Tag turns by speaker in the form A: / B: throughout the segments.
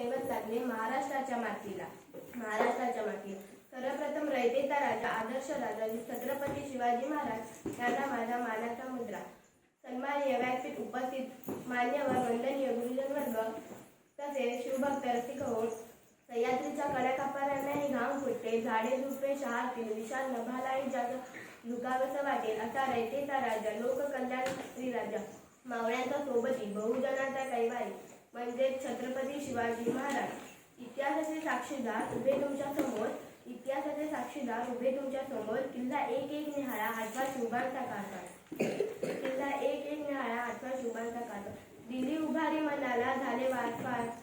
A: दैवत लागले महाराष्ट्राच्या मातीला. महाराष्ट्राच्या मातीला. सर्वप्रथम रयतेचा राजा आदर्श राजा छत्रपती शिवाजी महाराज यांना माझा मानाचा मुद्रा. सन्माननीय व्यासपीठ उपस्थित मान्यवर वंदनीय गुरुजन वर्ग तसेच शिवभक्त रसिक होऊन सह्याद्रीच्या कडाकापारांनाही घाम फुटते झाडे झुपे शहारतील विशाल नभालाही जाग झुकावंसं वाटेल असा रयतेचा राजा लोककल्याण श्री राजा. मावळ्यांचा सोबती बहुजनाचा कैवारी. म्हणजे छत्रपती शिवाजी महाराज. इतिहासाचे साक्षीदार उभे तुमच्यासमोर इतिहासाचे साक्षीदार उभे तुमच्यासमोर किल्ला एक एक निहाळा आठवा शुभांचा काढतात. किल्ला एक एक निहाळा आठवा शुभांचा काढतात. दिल्ली उभारी मनाला झाले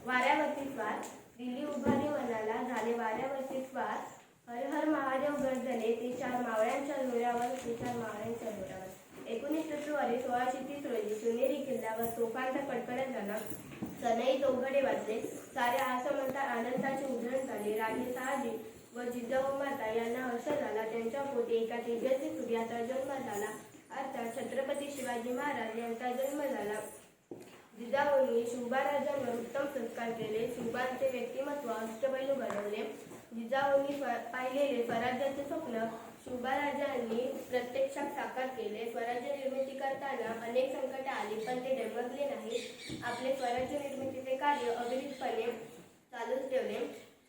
A: वाऱ्यावरती स्वार. दिल्ली उभारी मनाला झाले वाऱ्यावरती स्वार. हर हर महादेव गर्जले ते चार मावळ्यांच्या जोरावर ते चार मावळ्यांच्या जोरावर एकोणीस फेब्रुवारी सोळाशे तीस रोजी सोनेरी किल्ल्यावर तोफांचा कडकडत झाला. सनई चौघडे वाजले. सारे आसमंता आनंदाचे उधळण झाले. राजे शहाजी व जिजाऊ माता यांना हर्ष झाला त्यांच्या पोटी एका तेजस्वी सूर्याचा जन्म झाला. अर्थात छत्रपती शिवाजी महाराज यांचा जन्म झाला. जिजाऊंनी शुभाराजांवर उत्तम संस्कार केले. शुभांचे व्यक्तिमत्व अष्टपैलू घडवले जिजाऊंनी पाहिलेले स्वराज्याचे स्वप्न शुभाराजांनी प्रत्यक्षात साकार केले. स्वराज्य निर्मिती करताना अनेक संकटे आली पण ते डगमगले नाही आपले स्वराज्य निर्मितीचे कार्य अविरतपणे चालूच ठेवले.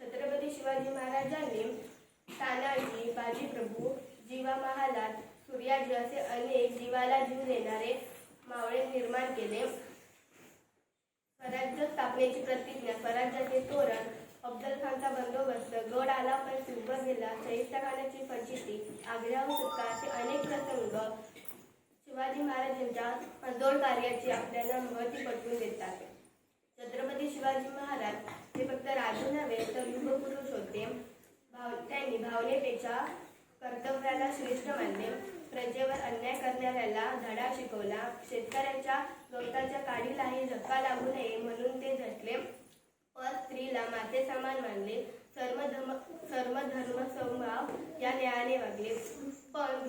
A: छत्रपती शिवाजी महाराजांनी तानाजी बाजीप्रभू जीवा महालात सूर्याजी असे अनेक जीवाला जीव देणारे मावळे निर्माण केले. स्वराज्य स्थापनेची प्रतिज्ञा स्वराज्याचे तोरण अफजल खानचा बंदोबस्त गड आला पण सिंह गेला शहिस्ता खानाची फजिती आग्र्याहून सुटका असे अनेक प्रसंग शिवाजी महाराजांच्या अजोड कार्याची आपल्याला महती पटवून देतात. छत्रपती शिवाजी महाराज हे फक्त राजू नव्हे तर युगपुरुष होते. भाव त्यांनी भावनेपेक्षा कर्तव्याला श्रेष्ठ मानले. प्रजेवर अन्याय करणाऱ्याला धडा शिकवला. शेतकऱ्याच्या गवताच्या काडीलाही धक्का लागू नये म्हणून ते झटले. पण स्त्रीला माते समान मानले. सर्व धर्म सर्व धर्म समभाव या न्यायाने वागले. पण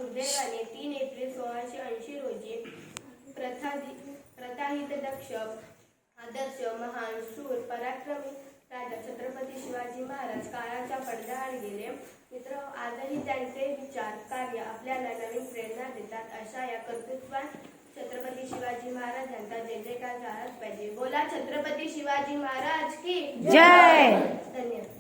A: दक्ष आदर्श महान शूर पराक्रमी राजा छत्रपती शिवाजी महाराज काळाच्या पडद्याआड गेले. मित्र आजही त्यांचे विचार कार्य आपल्याला नवीन प्रेरणा देतात अशा या कर्तृत्वान छत्रपती शिवाजी महाराजांचा जय जयकार झालाच पाहिजे. बोला छत्रपती शिवाजी महाराज की
B: जय!
A: धन्यवाद.